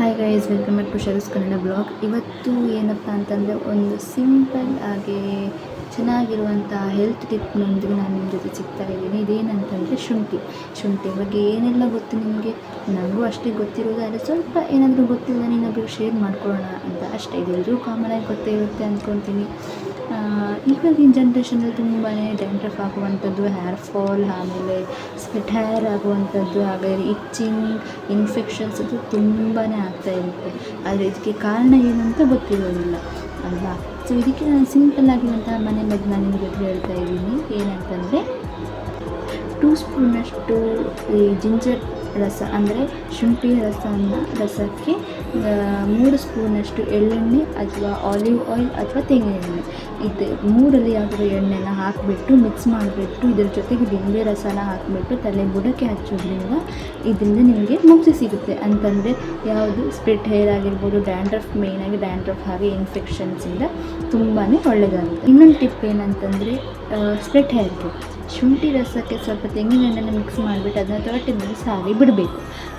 Hi guys welcome back to ಶರಸ್ Kannada blog ಇವತ್ತು ಏನಪ್ಪ ಅಂತಂದರೆ ಒಂದು ಸಿಂಪಲ್ ಆಗಿ ಚೆನ್ನಾಗಿರುವಂಥ ಹೆಲ್ತ್ ಟಿಪ್ನೊಂದಿಗೆ ನಾನು ನಿಮ್ಮ ಜೊತೆ ಸಿಗ್ತಾ ಇದ್ದೀನಿ ಇದೇನಂತಂದರೆ ಶುಂಠಿ ಶುಂಠಿ ಬಗ್ಗೆ ಏನೆಲ್ಲ ಗೊತ್ತು ನಿಮಗೆ ನನಗೂ ಅಷ್ಟೇ ಗೊತ್ತಿರೋದು ಆದರೆ ಸ್ವಲ್ಪ ಏನಾದರೂ ಗೊತ್ತಿಲ್ಲ ಇನ್ನೊಬ್ರಿಗೆ ಶೇರ್ ಮಾಡ್ಕೊಳ್ಳೋಣ ಅಂತ ಅಷ್ಟೇ ಇದೆಲ್ಲರೂ ಆಗಿ ಗೊತ್ತೇ ಇರುತ್ತೆ ಅಂದ್ಕೊತೀನಿ ಇವಾಗಿನ ಜನ್ರೇಷನಲ್ಲಿ ತುಂಬಾ ಡ್ಯಾಂಡ್ರಫ್ ಆಗುವಂಥದ್ದು ಹೇರ್ ಫಾಲ್ ಆಮೇಲೆ ಸ್ಪ್ಲಿಟ್ ಹೇರ್ ಆಗುವಂಥದ್ದು ಹಾಗೆ ಇಚ್ಚಿಂಗ್ ಇನ್ಫೆಕ್ಷನ್ಸ್ ಅದು ತುಂಬಾ ಆಗ್ತಾ ಇರುತ್ತೆ. ಆದರೆ ಇದಕ್ಕೆ ಕಾರಣ ಏನು ಅಂತ ಗೊತ್ತಿರೋದಿಲ್ಲ, ಅಲ್ವಾ? ಸೊ ಇದಕ್ಕೆ ನಾನು ಸಿಂಪಲ್ ಆಗಿರುವಂತಹ ಮನೆ ಮದ್ದು ನಾನು ನಿಮಗೆ ಹೇಳ್ತಾ ಇದ್ದೀನಿ. ಏನಂತಂದರೆ ಟೂ ಸ್ಪೂನಷ್ಟು ಈ ಜಿಂಜರ್ ರಸ, ಅಂದರೆ ಶುಂಠಿ ರಸನ, ರಸಕ್ಕೆ ಮೂರು ಸ್ಪೂನಷ್ಟು ಎಳ್ಳೆಣ್ಣೆ ಅಥವಾ ಆಲಿವ್ ಆಯಿಲ್ ಅಥವಾ ತೆಂಗಿನ ಎಣ್ಣೆ. ಇದು ಮೂರಲ್ಲಿ ಯಾವುದಾದ್ರು ಎಣ್ಣೆನ ಹಾಕಿಬಿಟ್ಟು ಮಿಕ್ಸ್ ಮಾಡಿಬಿಟ್ಟು ಇದ್ರ ಜೊತೆಗೆ ಲಿಂಬೆ ರಸನ ಹಾಕಿಬಿಟ್ಟು ತಲೆ ಬುಡಕ್ಕೆ ಹಚ್ಚೋದ್ರಿಂದ ಇದರಿಂದ ನಿಮಗೆ ಮುಕ್ತಿ ಸಿಗುತ್ತೆ. ಅಂತಂದರೆ ಯಾವುದು ಸ್ಪ್ರಿಟ್ ಹೇರ್ ಆಗಿರ್ಬೋದು ಡ್ಯಾಂಡ್ರಫ್ ಮೇಯ್ನಾಗಿ ಡ್ಯಾಂಡ್ರಫ್ ಹಾಗೆ ಇನ್ಫೆಕ್ಷನ್ಸಿಂದ ತುಂಬಾ ಒಳ್ಳೆಯದಾಗುತ್ತೆ ಇನ್ನೊಂದು ಟಿಪ್ ಏನಂತಂದರೆ ಸ್ಪ್ರಿಟ್ ಹೇರ್ಗೆ ಶುಂಠಿ ರಸಕ್ಕೆ ಸ್ವಲ್ಪ ತೆಂಗಿನ ಮಿಕ್ಸ್ ಮಾಡಿಬಿಟ್ಟು ಅದನ್ನ ತರ್ಟಿ ಮೇಲೆ ಸಾರಿ ಬಿಡಬೇಕು.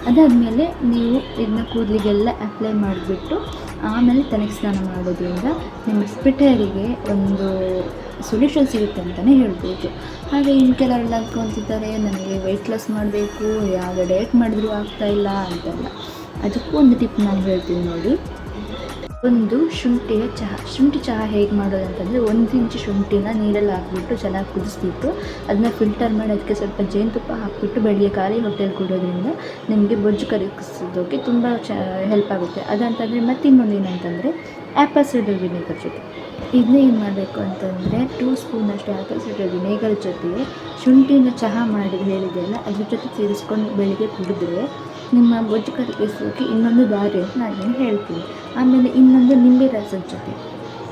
ಅದಾದಮೇಲೆ ನೀವು ಇದನ್ನ ಕೂದಲಿಗೆಲ್ಲ ಅಪ್ಲೈ ಮಾಡಿಬಿಟ್ಟು ಆಮೇಲೆ ತನಕ ಸ್ನಾನ ಮಾಡೋದ್ರಿಂದ ನಿಮ್ಮ ಸ್ಪಿಟರಿಗೆ ಒಂದು ಸೊಲ್ಯೂಷನ್ ಸಿಗುತ್ತೆ ಅಂತಲೇ ಹೇಳ್ಬೋದು. ಹಾಗೆ ಇನ್ನು ಕೆಲವರೆಲ್ಲ ಅಂದ್ಕೊತಿದ್ದಾರೆ ನನಗೆ ವೆಯ್ಟ್ ಲಾಸ್ ಮಾಡಬೇಕು ಯಾವ ಡಯಟ್ ಮಾಡಿದ್ರೂ ಆಗ್ತಾಯಿಲ್ಲ ಅಂತೆಲ್ಲ. ಅದಕ್ಕೂ ಒಂದು ಟಿಪ್ ನಾನು ಹೇಳ್ತೀನಿ ನೋಡಿ. ಒಂದು ಶುಂಠಿಯ ಚಹಾ, ಶುಂಠಿ ಚಹಾ ಹೇಗೆ ಮಾಡೋದು ಅಂತಂದರೆ ಒಂದು ಇಂಚು ಶುಂಠಿನ ನೀರಲ್ಲಿ ಹಾಕ್ಬಿಟ್ಟು ಚೆನ್ನಾಗಿ ಕುದಿಸ್ಬಿಟ್ಟು ಅದನ್ನ ಫಿಲ್ಟರ್ ಮಾಡಿ ಅದಕ್ಕೆ ಸ್ವಲ್ಪ ಜೇನುತುಪ್ಪ ಹಾಕ್ಬಿಟ್ಟು ಬೆಳಿಗ್ಗೆ ಖಾಲಿ ಹೊಟ್ಟೆಲಿ ಕುಡೋದ್ರಿಂದ ನಿಮಗೆ ಬೊಜ್ಜು ಕರಗಿಸೋದಕ್ಕೆ ತುಂಬ ಚ ಹೆಲ್ಪ್ ಆಗುತ್ತೆ. ಅದಂತಂದರೆ ಮತ್ತೆ ಇನ್ನೊಂದು ಏನಂತಂದರೆ ಆ್ಯಪಲ್ ಸೈಡರ್ ವಿನೇಗರ್ ಜೊತೆ. ಇದನ್ನ ಏನು ಮಾಡಬೇಕು ಅಂತಂದರೆ ಟೂ ಸ್ಪೂನಷ್ಟು ಆ್ಯಪಲ್ ಸೈಡರ್ ವಿನೇಗರ್ ಜೊತೆಗೆ ಶುಂಠಿನ ಚಹಾ ಮಾಡಿ ಹೇಳಿದೆಯಲ್ಲ ಅದ್ರ ಜೊತೆ ಸೇರಿಸ್ಕೊಂಡು ಬೆಳಿಗ್ಗೆ ಕುಡಿದ್ರೆ ನಿಮ್ಮ ಬೊಜ್ಜು ಕರಗಿಸೋಕೆ ಇನ್ನೊಂದು ದಾರಿ ಅಂತ ನಾನು ಹೇಳ್ತೀನಿ. ಆಮೇಲೆ ಇನ್ನೊಂದು ನಿಂಬೆ ರಸದ ಜೊತೆ.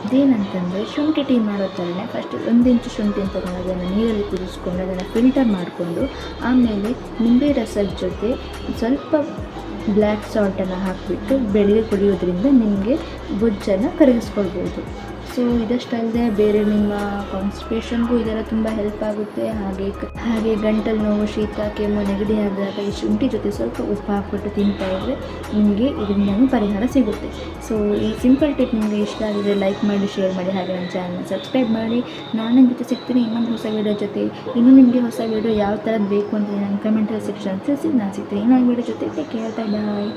ಇದೇನಂತಂದರೆ ಶುಂಠಿ ಟೀ ಮಾಡೋ ಫಸ್ಟ್ ಒಂದು ಇಂಚು ಶುಂಠಿ ತಗೊಂಡು ಅದನ್ನು ನೀರಲ್ಲಿ ಕುದಿಸ್ಕೊಂಡು ಅದನ್ನು ಫಿಲ್ಟರ್ ಮಾಡಿಕೊಂಡು ಆಮೇಲೆ ನಿಂಬೆ ರಸದ ಜೊತೆ ಸ್ವಲ್ಪ ಬ್ಲ್ಯಾಕ್ ಸಾಲ್ಟನ್ನು ಹಾಕಿಬಿಟ್ಟು ಬೆಳಿಗ್ಗೆ ಕುಡಿಯೋದ್ರಿಂದ ನಿಮಗೆ ಬೊಜ್ಜನ್ನು ಕರಗಿಸ್ಕೊಳ್ಬೋದು. ಸೊ ಇದಷ್ಟಲ್ಲದೆ ಬೇರೆ ನಿಮ್ಮ ಕಾನ್ಸ್ಟಿಪೇಷನ್ಗೂ ಇದೆಲ್ಲ ತುಂಬ ಹೆಲ್ಪ್ ಆಗುತ್ತೆ. ಹಾಗೆ ಹಾಗೆ ಗಂಟಲು ನೋವು, ಶೀತ, ಕೆಮ್ಮು, ನೆಗಡಿ ಆದಾಗ ಈ ಶುಂಠಿ ಜೊತೆ ಸ್ವಲ್ಪ ಉಪ್ಪು ಹಾಕ್ಬಿಟ್ಟು ತಿಂತಾ ಇದ್ದರೆ ನಿಮಗೆ ಇದರಿಂದನೂ ಪರಿಹಾರ ಸಿಗುತ್ತೆ. ಸೊ ಈ ಸಿಂಪಲ್ ಟಿಪ್ ನಿಮಗೆ ಇಷ್ಟ ಆಗಿದ್ರೆ ಲೈಕ್ ಮಾಡಿ ಶೇರ್ ಮಾಡಿ, ಹಾಗೆ ನನ್ನ ಚಾನಲ್ನ ಸಬ್ಸ್ಕ್ರೈಬ್ ಮಾಡಿ. ನಾನು ನಿಮ್ಮ ಜೊತೆ ಸಿಗ್ತೀನಿ, ಇನ್ನೊಂದು ಹೊಸ ವೀಡಿಯೋ ಜೊತೆ. ಇನ್ನೂ ನಿಮಗೆ ಹೊಸ ವೀಡಿಯೋ ಯಾವ ಥರದ್ದು ಬೇಕು ಅಂತ ನನ್ನ ಕಮೆಂಟ್ ಸೆಕ್ಷನ್ ತಿಳಿಸಿ, ನಾನು ಸಿಗ್ತೀನಿ ಇನ್ನೊಂದು ವೀಡಿಯೋ ಜೊತೆ. ಕೇಳ್ತಾ ಬಾಯ್